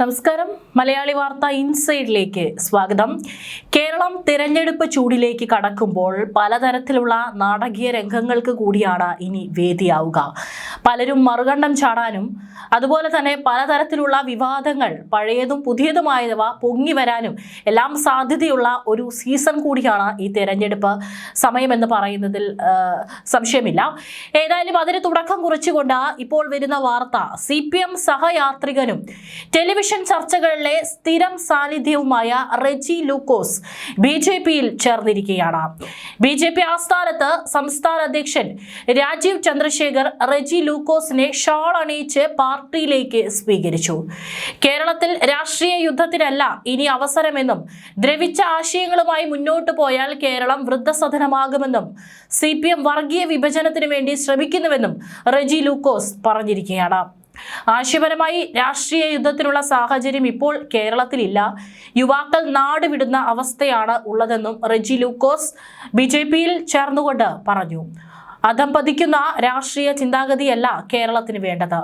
നമസ്കാരം. മലയാളി വാർത്ത ഇൻസൈഡിലേക്ക് സ്വാഗതം. കേരളം തിരഞ്ഞെടുപ്പ് ചൂടിലേക്ക് കടക്കുമ്പോൾ പലതരത്തിലുള്ള നാടകീയ രംഗങ്ങൾക്ക് കൂടിയാണ് ഇനി വേദിയാവുക. പലരും മറുകണ്ഠം ചാടാനും അതുപോലെ തന്നെ പലതരത്തിലുള്ള വിവാദങ്ങൾ പഴയതും പുതിയതുമായവ പൊങ്ങി വരാനും എല്ലാം സാധ്യതയുള്ള ഒരു സീസൺ കൂടിയാണ് ഈ തിരഞ്ഞെടുപ്പ്. സമയമെന്ന് പറയുന്നതിൽ സംശയമില്ല. ഏതായാലും അതിന് തുടക്കം കുറിച്ചുകൊണ്ട് ഇപ്പോൾ വരുന്ന വാർത്ത സി സഹയാത്രികനും ടെലിവിഷൻ ചർച്ചകളിലെ സ്ഥിരം സാന്നിധ്യവുമായ റെജി ലൂക്കോസ് ബി ജെ പിയിൽ ചേർന്നിരിക്കുകയാണ്. ബി ജെ പി ആസ്ഥാനത്ത് സംസ്ഥാന അധ്യക്ഷൻ രാജീവ് ചന്ദ്രശേഖർ റെജി ലൂക്കോസിനെ ഷാൾ അണിയിച്ച് പാർട്ടിയിലേക്ക് സ്വീകരിച്ചു. കേരളത്തിൽ രാഷ്ട്രീയ യുദ്ധത്തിനല്ല ഇനി അവസരമെന്നും ദ്രവിച്ച ആശയങ്ങളുമായി മുന്നോട്ട് പോയാൽ കേരളം വൃദ്ധസദനമാകുമെന്നും സി പി എം വർഗീയ വിഭജനത്തിന് വേണ്ടി ശ്രമിക്കുന്നുവെന്നും റെജി ലൂക്കോസ് പറഞ്ഞിരിക്കുകയാണ്. ആശയപരമായി രാഷ്ട്രീയ യുദ്ധത്തിനുള്ള സാഹചര്യം ഇപ്പോൾ കേരളത്തിലില്ല. യുവാക്കൾ നാട് വിടുന്ന അവസ്ഥയാണ് ഉള്ളതെന്നും റെജി ലൂക്കോസ് ബി ജെ പിയിൽ ചേർന്നുകൊണ്ട് പറഞ്ഞു. അധംപതിക്കുന്ന രാഷ്ട്രീയ ചിന്താഗതിയല്ല കേരളത്തിന് വേണ്ടത്.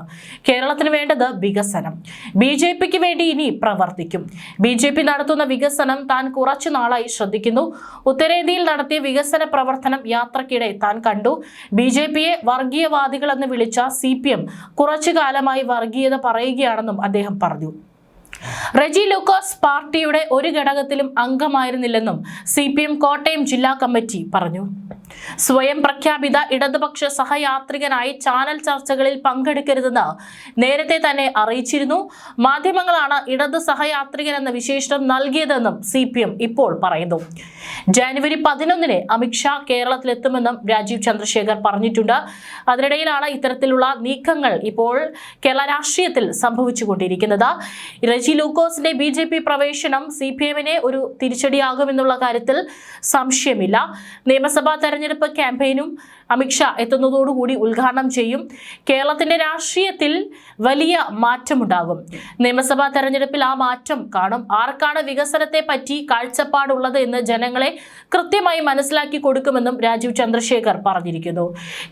കേരളത്തിന് വേണ്ടത് വികസനം. ബി ജെ പിക്ക് വേണ്ടി ഇനി പ്രവർത്തിക്കും. ബി ജെ പി നടത്തുന്ന വികസനം താൻ കുറച്ചു നാളായി ശ്രദ്ധിക്കുന്നു. ഉത്തരേന്ത്യയിൽ നടത്തിയ വികസന പ്രവർത്തനം യാത്രക്കിടെ താൻ കണ്ടു. ബി ജെ പിയെ വർഗീയവാദികളെന്ന് വിളിച്ച സി പി എം കുറച്ചു കാലമായി വർഗീയത പറയുകയാണെന്നും അദ്ദേഹം പറഞ്ഞു. റെജി ലൂക്കോസ് പാർട്ടിയുടെ ഒരു ഘടകത്തിലും അംഗമായിരുന്നില്ലെന്നും സി കോട്ടയം ജില്ലാ കമ്മിറ്റി പറഞ്ഞു. സ്വയം പ്രഖ്യാപിത ഇടതുപക്ഷ സഹയാത്രികനായി ചാനൽ ചർച്ചകളിൽ പങ്കെടുക്കരുതെന്ന് നേരത്തെ തന്നെ അറിയിച്ചിരുന്നു. മാധ്യമങ്ങളാണ് ഇടത് സഹയാത്രികൻ എന്ന വിശേഷണം നൽകിയതെന്നും സി ഇപ്പോൾ പറയുന്നു. ജനുവരി പതിനൊന്നിന് അമിത്ഷാ കേരളത്തിലെത്തുമെന്നും രാജീവ് ചന്ദ്രശേഖർ പറഞ്ഞിട്ടുണ്ട്. അതിനിടയിലാണ് ഇത്തരത്തിലുള്ള നീക്കങ്ങൾ ഇപ്പോൾ കേരള രാഷ്ട്രീയത്തിൽ സംഭവിച്ചുകൊണ്ടിരിക്കുന്നത്. റെജി ലൂക്കോസിന്റെ ബി ജെ പി പ്രവേശനം സി പി എമ്മിനെ ഒരു തിരിച്ചടിയാകുമെന്നുള്ള കാര്യത്തിൽ സംശയമില്ല. നിയമസഭാ തെരഞ്ഞെടുപ്പ് ക്യാമ്പയിനും അമിത്ഷാ എത്തുന്നതോടുകൂടി ഉദ്ഘാടനം ചെയ്യും. കേരളത്തിന്റെ രാഷ്ട്രീയത്തിൽ വലിയ മാറ്റമുണ്ടാകും. നിയമസഭാ തെരഞ്ഞെടുപ്പിൽ ആ മാറ്റം കാണും. ആർക്കാണ് വികസനത്തെ പറ്റി കാഴ്ചപ്പാടുള്ളത് എന്ന് ജനങ്ങളെ കൃത്യമായി മനസ്സിലാക്കി കൊടുക്കുമെന്നും രാജീവ് ചന്ദ്രശേഖർ പറഞ്ഞിരിക്കുന്നു.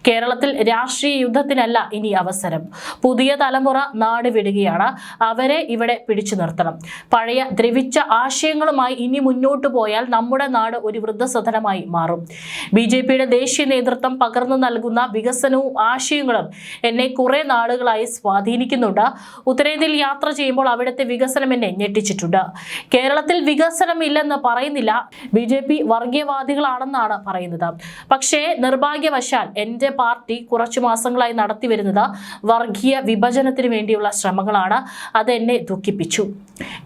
കേരളത്തിൽ രാഷ്ട്രീയ യുദ്ധത്തിനല്ല ഇനി അവസരം. പുതിയ തലമുറ നാട് വിടുകയാണ്. അവരെ ഇവിടെ പിടിച്ചു നിർത്തണം. പഴയ ദ്രവിച്ച ആശയങ്ങളുമായി ഇനി മുന്നോട്ട് പോയാൽ നമ്മുടെ നാട് ഒരു വൃദ്ധസദനമായി മാറും. ബി ദേശീയ നേതൃത്വം പകർന്നു നൽകുന്ന വികസനവും ആശയങ്ങളും എന്നെ കുറേ നാളുകളായി സ്വാധീനിക്കുന്നുണ്ട്. ഉത്തരേന്ത്യയിൽ യാത്ര ചെയ്യുമ്പോൾ അവിടുത്തെ വികസനം എന്നെ ഞെട്ടിച്ചിട്ടുണ്ട്. കേരളത്തിൽ വികസനം ഇല്ലെന്ന് പറയുന്നില്ല. ബി ജെ പി വർഗീയവാദികളാണെന്നാണ് പറയുന്നത്. പക്ഷേ നിർഭാഗ്യവശാൽ എന്റെ പാർട്ടി കുറച്ചു മാസങ്ങളായി നടത്തി വരുന്നത് വർഗീയ വിഭജനത്തിന് വേണ്ടിയുള്ള ശ്രമങ്ങളാണ്. അത് എന്നെ ദുഃഖിപ്പിച്ചു.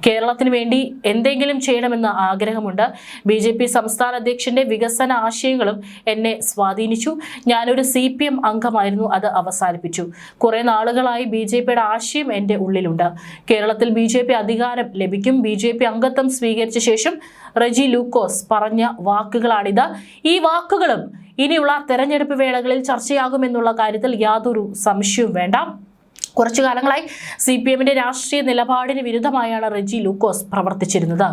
കേരളത്തിന് വേണ്ടി എന്തെങ്കിലും ചെയ്യണമെന്ന് ആഗ്രഹമുണ്ട്. ബി ജെ പി സംസ്ഥാന അധ്യക്ഷന്റെ വികസന ആശയങ്ങളും എന്നെ സ്വാധീനിച്ചു. ഞാനൊരു സി പി എം അംഗമായിരുന്നു. അത് അവസാനിപ്പിച്ചു. കുറെ നാളുകളായി ബി ജെ പിയുടെ ആശയം എന്റെ ഉള്ളിലുണ്ട്. കേരളത്തിൽ ബി ജെ പി അധികാരം ലഭിക്കും. ബി ജെ പി അംഗത്വം സ്വീകരിച്ച ശേഷം റെജി ലൂക്കോസ് പറഞ്ഞ വാക്കുകളാണിത്. ഈ വാക്കുകളും ഇനിയുള്ള തെരഞ്ഞെടുപ്പ് വേളകളിൽ ചർച്ചയാകുമെന്നുള്ള കാര്യത്തിൽ യാതൊരു സംശയവും വേണ്ട. കുറച്ചു കാലങ്ങളായി സി പി എമ്മിന്റെ രാഷ്ട്രീയ നിലപാടിന് വിരുദ്ധമായാണ് റെജി ലൂക്കോസ് പ്രവർത്തിച്ചിരുന്നത്.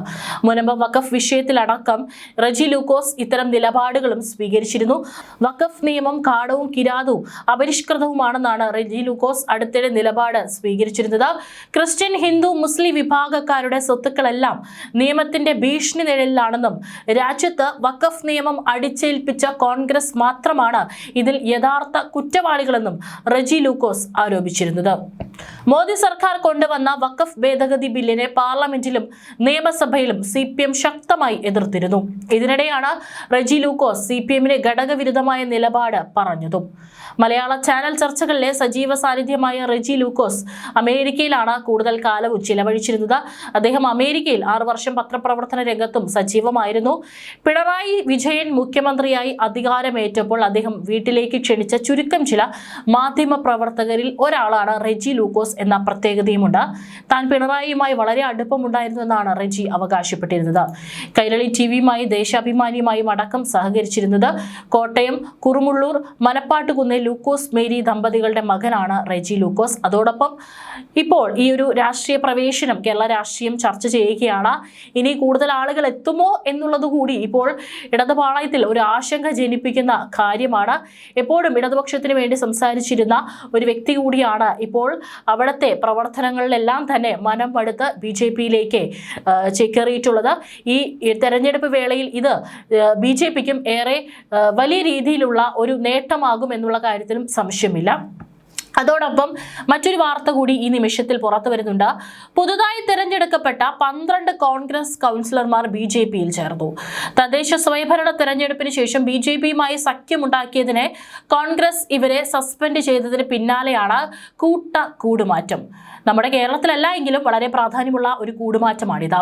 മുനമ്പ് വഖഫ് വിഷയത്തിലടക്കം റെജി ലൂക്കോസ് ഇത്തരം നിലപാടുകളും സ്വീകരിച്ചിരുന്നു. വഖഫ് നിയമം കാടവും കിരാതവും അപരിഷ്കൃതവുമാണെന്നാണ് റെജി ലൂക്കോസ് അടുത്തിടെ നിലപാട് സ്വീകരിച്ചിരുന്നത്. ക്രിസ്ത്യൻ ഹിന്ദു മുസ്ലിം വിഭാഗക്കാരുടെ സ്വത്തുക്കളെല്ലാം നിയമത്തിന്റെ ഭീഷണി നിഴലിലാണെന്നും രാജ്യത്ത് വഖഫ് നിയമം അടിച്ചേൽപ്പിച്ച കോൺഗ്രസ് മാത്രമാണ് ഇതിൽ യഥാർത്ഥ കുറ്റവാളികളെന്നും റെജി ലൂക്കോസ് ആരോപിച്ചിരുന്നത്. മോദി സർക്കാർ കൊണ്ടുവന്ന വഖഫ് ഭേദഗതി ബില്ലിനെ പാർലമെന്റിലും നിയമസഭയിലും സി പി എം ശക്തമായി എതിർത്തിരുന്നു. ഇതിനിടെയാണ് റെജി ലൂക്കോസ് സി പി എമ്മിന് ഘടകവിരുദ്ധമായ നിലപാട് പറഞ്ഞതും. മലയാള ചാനൽ ചർച്ചകളിലെ സജീവ സാന്നിധ്യമായ റെജി ലൂക്കോസ് അമേരിക്കയിലാണ് കൂടുതൽ കാലവും ചിലവഴിച്ചിരുന്നത്. അദ്ദേഹം അമേരിക്കയിൽ ആറു വർഷം പത്രപ്രവർത്തന രംഗത്തും സജീവമായിരുന്നു. പിണറായി വിജയൻ മുഖ്യമന്ത്രിയായി അധികാരമേറ്റപ്പോൾ അദ്ദേഹം വീട്ടിലേക്ക് ക്ഷണിച്ച ചുരുക്കം ചില മാധ്യമ പ്രവർത്തകരിൽ ഒരാളാണ് റെജി ലൂക്കോസ് എന്ന പ്രത്യേകതയുമുണ്ട്. താൻ പിണറായിയുമായി വളരെ അടുപ്പമുണ്ടായിരുന്നു എന്നാണ് റെജി അവകാശപ്പെട്ടിരുന്നത്. കൈരളി ടി വിയുമായി ദേശാഭിമാനിയുമായും അടക്കം സഹകരിച്ചിരുന്നത് കോട്ടയം കുറുമുള്ളൂർ മനപ്പാട്ടുകുന്നിൽ ലൂക്കോസ് മേരി ദമ്പതികളുടെ മകനാണ് റെജി ലൂക്കോസ്. അതോടൊപ്പം ഇപ്പോൾ ഈ ഒരു രാഷ്ട്രീയ പ്രവേശനം കേരള രാഷ്ട്രീയം ചർച്ച ചെയ്യുകയാണ്. ഇനി കൂടുതൽ ആളുകൾ എത്തുമോ എന്നുള്ളത് കൂടി ഇപ്പോൾ ഇടതുപാളയത്തിൽ ഒരു ആശങ്ക ജനിപ്പിക്കുന്ന കാര്യമാണ്. എപ്പോഴും ഇടതുപക്ഷത്തിന് വേണ്ടി സംസാരിച്ചിരുന്ന ഒരു വ്യക്തി കൂടിയാണ് ഇപ്പോൾ ഇപ്പോൾ അവിടുത്തെ പ്രവർത്തനങ്ങളിലെല്ലാം തന്നെ മനം പടുത്ത് ബി ജെ പിയിലേക്ക് ചേക്കേറിയിട്ടുള്ളത്. ഈ തെരഞ്ഞെടുപ്പ് വേളയിൽ ഇത് ബി ജെ പിക്കും ഏറെ വലിയ രീതിയിലുള്ള ഒരു നേട്ടമാകും എന്നുള്ള കാര്യത്തിലും സംശയമില്ല. അതോടൊപ്പം മറ്റൊരു വാർത്ത കൂടി ഈ നിമിഷത്തിൽ പുറത്തു വരുന്നുണ്ട്. പുതുതായി തിരഞ്ഞെടുക്കപ്പെട്ട പന്ത്രണ്ട് കോൺഗ്രസ് കൗൺസിലർമാർ ബി ജെ പിയിൽ ചേർന്നു. തദ്ദേശ സ്വയംഭരണ തെരഞ്ഞെടുപ്പിന് ശേഷം ബി ജെ പിയുമായി സഖ്യമുണ്ടാക്കിയതിനെ കോൺഗ്രസ് ഇവരെ സസ്പെൻഡ് ചെയ്തതിന് പിന്നാലെയാണ് കൂട്ട കൂടുമാറ്റം. നമ്മുടെ കേരളത്തിലല്ല എങ്കിലും വളരെ പ്രാധാന്യമുള്ള ഒരു കൂടുമാറ്റമാണിത്.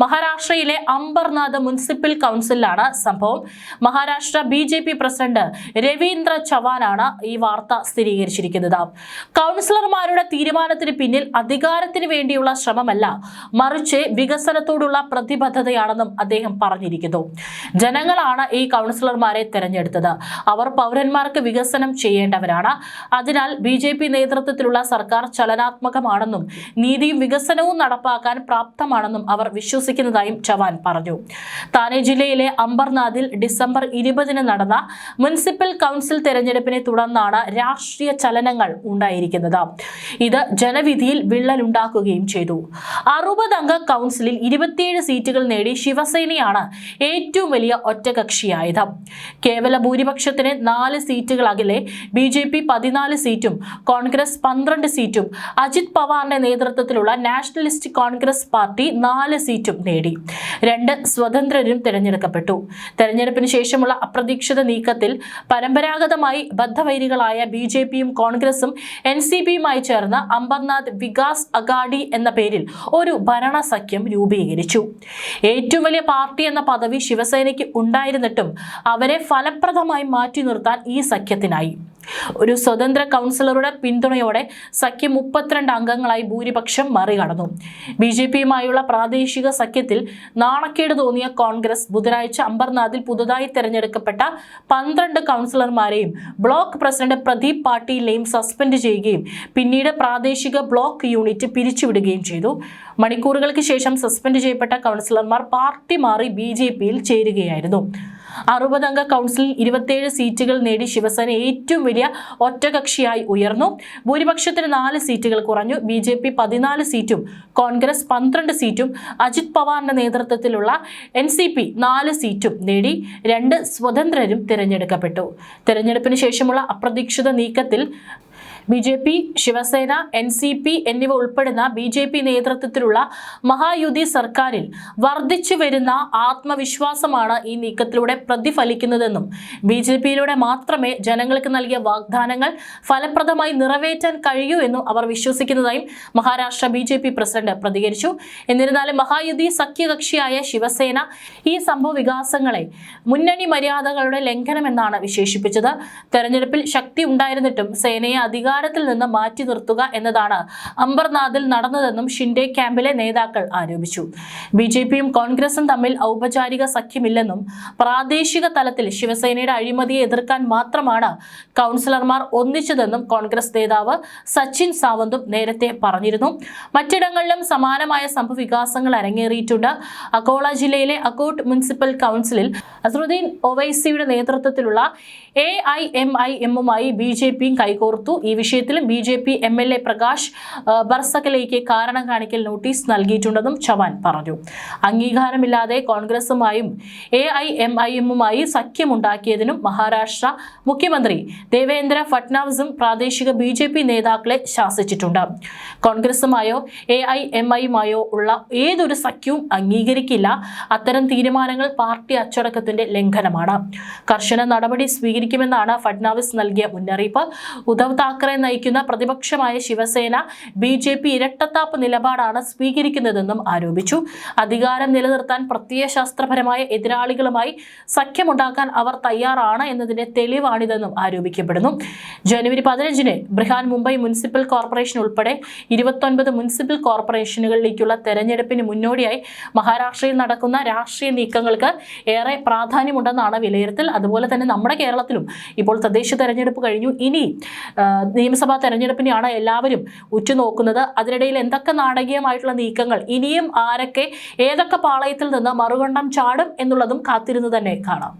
മഹാരാഷ്ട്രയിലെ അംബർനാഥ് മുനിസിപ്പൽ കൗൺസിലാണ് സംഭവം. മഹാരാഷ്ട്ര ബി പ്രസിഡന്റ് രവീന്ദ്ര ചവാനാണ് ഈ വാർത്ത സ്ഥിരീകരിച്ചിരിക്കുന്നത്. കൗൺസിലർമാരുടെ തീരുമാനത്തിന് പിന്നിൽ അധികാരത്തിന് വേണ്ടിയുള്ള ശ്രമമല്ല മറിച്ച് വികസനത്തോടുള്ള പ്രതിബദ്ധതയാണെന്നും അദ്ദേഹം പറഞ്ഞിരിക്കുന്നു. ജനങ്ങളാണ് ഈ കൗൺസിലർമാരെ തെരഞ്ഞെടുത്തത്. അവർ പൗരന്മാർക്ക് വികസനം ചെയ്യേണ്ടവരാണ്. അതിനാൽ ബി ജെ പി നേതൃത്വത്തിലുള്ള സർക്കാർ ചലനാത്മകമാണെന്നും നീതിയും വികസനവും നടപ്പാക്കാൻ പ്രാപ്തമാണെന്നും അവർ വിശ്വസിക്കുന്നതായും ചവാൻ പറഞ്ഞു. താനെ ജില്ലയിലെ അംബർനാഥിൽ ഡിസംബർ ഇരുപതിന് നടന്ന മുനിസിപ്പൽ കൗൺസിൽ തെരഞ്ഞെടുപ്പിനെ തുടർന്നാണ് രാഷ്ട്രീയ ചലനങ്ങൾ ഉണ്ടായിരിക്കുന്നത്. ഇത് ജനവിധിയിൽ വിള്ളലുണ്ടാക്കുകയും ചെയ്തു. അറുപതംഗ കൗൺസിലിൽ ഇരുപത്തിയേഴ് സീറ്റുകൾ നേടി ശിവസേനയാണ് ഏറ്റവും വലിയ ഒറ്റകക്ഷിയായത്. കേവല ഭൂരിപക്ഷത്തിന് നാല് സീറ്റുകൾ അകലെ ബി ജെ പി പതിനാല് സീറ്റും കോൺഗ്രസ് പന്ത്രണ്ട് സീറ്റും. അജിത് പവാറിന്റെ നേതൃത്വത്തിലുള്ള നാഷണലിസ്റ്റ് കോൺഗ്രസ് പാർട്ടി നാല് സീറ്റും നേടി. രണ്ട് സ്വതന്ത്രരും തിരഞ്ഞെടുക്കപ്പെട്ടു. തെരഞ്ഞെടുപ്പിന് ശേഷമുള്ള അപ്രതീക്ഷിത നീക്കത്തിൽ പരമ്പരാഗതമായി ബദ്ധവൈരികളായ ബി ജെ പിയും കോൺഗ്രസും എൻ സി പിയുമായി ചേർന്ന് അംബർനാഥ് വികാസ് അഗാഡി എന്ന പേരിൽ ഒരു ഭരണ സഖ്യം രൂപീകരിച്ചു. ഏറ്റവും വലിയ പാർട്ടി എന്ന പദവി ശിവസേനയ്ക്ക് ഉണ്ടായിരുന്നിട്ടും അവരെ ഫലപ്രദമായി മാറ്റി നിർത്താൻ ഈ സഖ്യത്തിനായി. ഒരു സ്വതന്ത്ര കൗൺസിലറുടെ പിന്തുണയോടെ സഖ്യം മുപ്പത്തിരണ്ട് അംഗങ്ങളായി ഭൂരിപക്ഷം മറികടന്നു. ബി ജെ പിയുമായുള്ള പ്രാദേശിക സഖ്യത്തിൽ നാണക്കേട് തോന്നിയ കോൺഗ്രസ് ബുധനാഴ്ച അംബർനാഥിൽ പുതുതായി തെരഞ്ഞെടുക്കപ്പെട്ട പന്ത്രണ്ട് കൗൺസിലർമാരെയും ബ്ലോക്ക് പ്രസിഡന്റ് പ്രദീപ് പാട്ടീലിനെയും സസ്പെൻഡ് ചെയ്യുകയും പിന്നീട് പ്രാദേശിക ബ്ലോക്ക് യൂണിറ്റ് പിരിച്ചുവിടുകയും ചെയ്തു. മണിക്കൂറുകൾക്ക് ശേഷം സസ്പെൻഡ് ചെയ്യപ്പെട്ട കൗൺസിലർമാർ പാർട്ടി മാറി ബി ചേരുകയായിരുന്നു. അറുപതംഗ കൗൺസിലിൽ ഇരുപത്തിയേഴ് സീറ്റുകൾ നേടി ശിവസേന ഏറ്റവും വലിയ ഒറ്റകക്ഷിയായി ഉയർന്നു. ഭൂരിപക്ഷത്തിന് നാല് സീറ്റുകൾ കുറഞ്ഞു. ബി ജെ പി പതിനാല് സീറ്റും കോൺഗ്രസ് പന്ത്രണ്ട് സീറ്റും അജിത് പവാറിന്റെ നേതൃത്വത്തിലുള്ള എൻ സി പി നാല് സീറ്റും നേടി രണ്ട് സ്വതന്ത്രരും തിരഞ്ഞെടുക്കപ്പെട്ടു. തിരഞ്ഞെടുപ്പിന് ശേഷമുള്ള അപ്രതീക്ഷിത നീക്കത്തിൽ B J P Shivsena N C P എന്നിവ ഉൾപ്പെടുന്ന ബി ജെ പി നേതൃത്വത്തിലുള്ള മഹായുതി സർക്കാരിൽ വർദ്ധിച്ചു വരുന്ന ആത്മവിശ്വാസമാണ് ഈ നീക്കത്തിലൂടെ പ്രതിഫലിക്കുന്നതെന്നും ബി ജെ പിയിലൂടെ മാത്രമേ ജനങ്ങൾക്ക് നൽകിയ വാഗ്ദാനങ്ങൾ ഫലപ്രദമായി നിറവേറ്റാൻ കഴിയൂ എന്നും അവർ വിശ്വസിക്കുന്നതായും Maharashtra B J P president പ്രതികരിച്ചു. എന്നിരുന്നാലും മഹായുതി സഖ്യകക്ഷിയായ ശിവസേന ഈ സംഭവ വികാസങ്ങളെ മുന്നണി മര്യാദകളുടെ ലംഘനമെന്നാണ് വിശേഷിപ്പിച്ചത്. തെരഞ്ഞെടുപ്പിൽ ശക്തി ഉണ്ടായിരുന്നിട്ടും സേനയെ അധികാരത്തിൽ നിന്ന് മാറ്റി നിർത്തുക എന്നതാണ് അംബർനാഥിൽ നടന്നതെന്നും ഷിൻഡെ ക്യാമ്പിലെ നേതാക്കൾ ആരോപിച്ചു. ബി ജെ പിയും കോൺഗ്രസും തമ്മിൽ ഔപചാരിക സഖ്യമില്ലെന്നും പ്രാദേശിക തലത്തിൽ ശിവസേനയുടെ അഴിമതിയെ എതിർക്കാൻ മാത്രമാണ് കൗൺസിലർമാർ ഒന്നിച്ചതെന്നും കോൺഗ്രസ് നേതാവ് സച്ചിൻ സാവന്തും നേരത്തെ പറഞ്ഞിരുന്നു. മറ്റിടങ്ങളിലും സമാനമായ സംഭവവികാസങ്ങൾ അരങ്ങേറിയിട്ടുണ്ട്. അക്കോള ജില്ലയിലെ അക്കോട്ട് മുനിസിപ്പൽ കൗൺസിലിൽ അസറുദ്ദീൻ ഒവൈസിയുടെ നേതൃത്വത്തിലുള്ള എ ഐ എം ഐ എമ്മുമായി ബി ജെ പിയും കൈകോർത്തു. ഈ വിഷയത്തിലും B J P M L A Prakash ബർസക്കലേക്ക് കാരണം കാണിക്കൽ നോട്ടീസ് നൽകിയിട്ടുണ്ടെന്നും ചവാൻ പറഞ്ഞു. അംഗീകാരമില്ലാതെ കോൺഗ്രസുമായും എ ഐ എം ഐ എമ്മുമായി സഖ്യമുണ്ടാക്കിയതിനും മഹാരാഷ്ട്ര മുഖ്യമന്ത്രി ദേവേന്ദ്ര ഫട്നാവിസും പ്രാദേശിക ബി ജെ പി നേതാക്കളെ ശാസിച്ചിട്ടുണ്ട്. കോൺഗ്രസുമായോ എ ഐ എം ഐയുമായോ ഉള്ള ഏതൊരു സഖ്യവും അംഗീകരിക്കില്ല. അത്തരം തീരുമാനങ്ങൾ പാർട്ടി അച്ചടക്കത്തിന്റെ ലംഘനമാണ്. കർശന നടപടി സ്വീകരിക്കുമെന്നാണ് ഫഡ്നാവിസ് നൽകിയ മുന്നറിയിപ്പ്. ഉദ്ധവ് താക്കറെ നയിക്കുന്ന പ്രതിപക്ഷമായ ശിവസേന ബി ജെ പി ഇരട്ടത്താപ്പ് നിലപാടാണ് സ്വീകരിക്കുന്നതെന്നും ആരോപിച്ചു. അധികാരം നിലനിർത്താൻ പ്രത്യയശാസ്ത്രപരമായ എതിരാളികളുമായി സഖ്യമുണ്ടാക്കാൻ അവർ തയ്യാറാണ് എന്നതിന്റെ തെളിവാണിതെന്നും ആരോപിക്കപ്പെടുന്നു. ജനുവരി പതിനഞ്ചിന് ബ്രിഹാൻ മുംബൈ മുനിസിപ്പൽ കോർപ്പറേഷൻ ഉൾപ്പെടെ ഇരുപത്തൊൻപത് മുനിസിപ്പൽ കോർപ്പറേഷനുകളിലേക്കുള്ള തെരഞ്ഞെടുപ്പിന് മുന്നോടിയായി മഹാരാഷ്ട്രയിൽ നടക്കുന്ന രാഷ്ട്രീയ നീക്കങ്ങൾക്ക് ഏറെ പ്രാധാന്യമുണ്ടെന്നാണ് വിലയിരുത്തൽ. അതുപോലെ തന്നെ നമ്മുടെ കേരളത്തിലും ഇപ്പോൾ തദ്ദേശ തെരഞ്ഞെടുപ്പ് കഴിഞ്ഞു. ഇനി നിയമസഭാ തെരഞ്ഞെടുപ്പിനെയാണ് എല്ലാവരും ഉറ്റുനോക്കുന്നത്. അതിനിടയിൽ എന്തൊക്കെ നാടകീയമായിട്ടുള്ള നീക്കങ്ങൾ ഇനിയും ആരൊക്കെ ഏതൊക്കെ പാളയത്തിൽ നിന്ന് മറുകണ്ഠം ചാടും എന്നുള്ളതും കാത്തിരുന്ന് തന്നെ കാണാം.